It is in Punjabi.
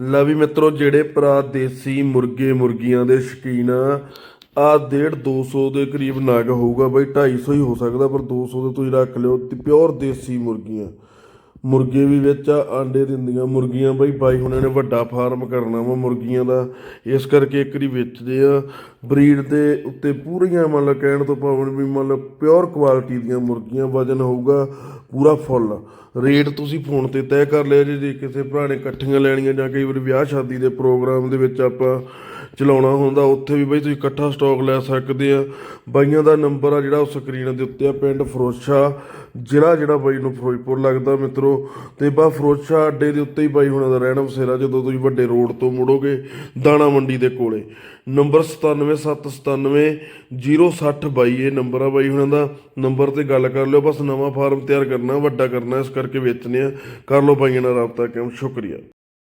ਲੈ ਵੀ ਮਿੱਤਰੋ, ਜਿਹੜੇ ਭਰਾ ਦੇਸੀ ਮੁਰਗੇ ਮੁਰਗੀਆਂ ਦੇ ਸ਼ੌਕੀਨ ਆ ਆ 1.5 200 ਦੇ ਕਰੀਬ ਨਗ ਹੋਊਗਾ ਬਈ 250 ਹੀ ਹੋ ਸਕਦਾ, ਪਰ 200 ਦੇ ਤੁਸੀਂ ਰੱਖ ਲਿਓ, ਤੇ ਪਿਓਰ ਦੇਸੀ ਮੁਰਗੀਆਂ। ਮੁਰਗੇ ਵੀ ਵਿੱਚ ਆਂਡੇ ਦਿੰਦੀਆਂ। ਮੁਰਗੀਆਂ ਬਈ, ਬਾਈ ਹੁਣਾਂ ਨੇ ਵੱਡਾ ਫਾਰਮ ਕਰਨਾ ਵਾ ਮੁਰਗੀਆਂ ਦਾ। ਇਸ ਕਰਕੇ ਇੱਕ ਵਾਰੀ ਵੇਚਦੇ ਆ। ਬਰੀਡ ਦੇ ਉੱਤੇ ਪੂਰੀਆਂ ਮਤਲਬ ਕਹਿਣ ਤੋਂ ਭਾਵੇਂ ਵੀ ਮਤਲਬ ਪਿਓਰ ਕੁਆਲਿਟੀ ਦੀਆਂ ਮੁਰਗੀਆਂ ਵਜਨ ਹੋਊਗਾ, ਪੂਰਾ ਫੁੱਲ। ਰੇਟ ਤੁਸੀਂ ਫੋਨ ਤੇ ਤੈਅ ਕਰ ਲਿਆ ਜੇ ਜੇ ਕਿਸੇ ਭਰਾ ਨੇ ਇਕੱਠੀਆਂ ਲੈਣੀਆਂ ਜਾਂ ਕਈ ਵਾਰੀ ਵਿਆਹ ਸ਼ਾਦੀ ਦੇ ਪ੍ਰੋਗਰਾਮ ਦੇ ਵਿੱਚ ਆਪਾਂ ਚਲਾਉਣਾ ਹੁੰਦਾ, ਉੱਥੇ ਵੀ ਬਈ ਤੁਸੀਂ ਇਕੱਠਾ ਸਟਾਕ ਲੈ ਸਕਦੇ ਆ। ਬਾਈਆਂ ਦਾ ਨੰਬਰ ਆ ਜਿਹੜਾ ਉਹ ਸਕਰੀਨ ਦੇ ਉੱਤੇ ਆ, ਪਿੰਡ ਫਰੋਸ਼ਾ, ਜ਼ਿਲ੍ਹਾ ਜਿਹੜਾ ਬਾਈ ਨੂੰ ਫਿਰੋਜ਼ਪੁਰ ਲੱਗਦਾ ਮਿੱਤਰੋ। ਤੇ ਬਾ ਫਰੋਸ਼ਾ ਅੱਡੇ ਦੇ ਉੱਤੇ ਹੀ ਬਾਈ ਹੁਣਾਂ ਦਾ ਰਹਿਣਾ ਵਸੇਰਾ, ਜਦੋਂ ਤੁਸੀਂ ਵੱਡੇ ਰੋਡ ਤੋਂ ਮੁੜੋਗੇ ਦਾਣਾ ਮੰਡੀ ਦੇ ਕੋਲੇ। ਨੰਬਰ 97797 060 ਬਾਈ, ਇਹ ਨੰਬਰ ਆ ਬਾਈ ਹੁਣਾਂ ਦਾ। ਨੰਬਰ ਤੇ ਗੱਲ ਕਰ ਲਿਓ, ਬਸ ਨਵਾਂ ਫਾਰਮ ਤਿਆਰ ਕਰਨਾ, ਵੱਡਾ ਕਰਨਾ, ਇਸ ਕਰਕੇ ਵੇਚਣੇ ਆ। ਕਰ ਲਓ ਬਾਈਆਂ ਨਾਲ ਰਾਬਤਾ ਕਿਉਂ ਸ਼ੁਕਰੀਆ।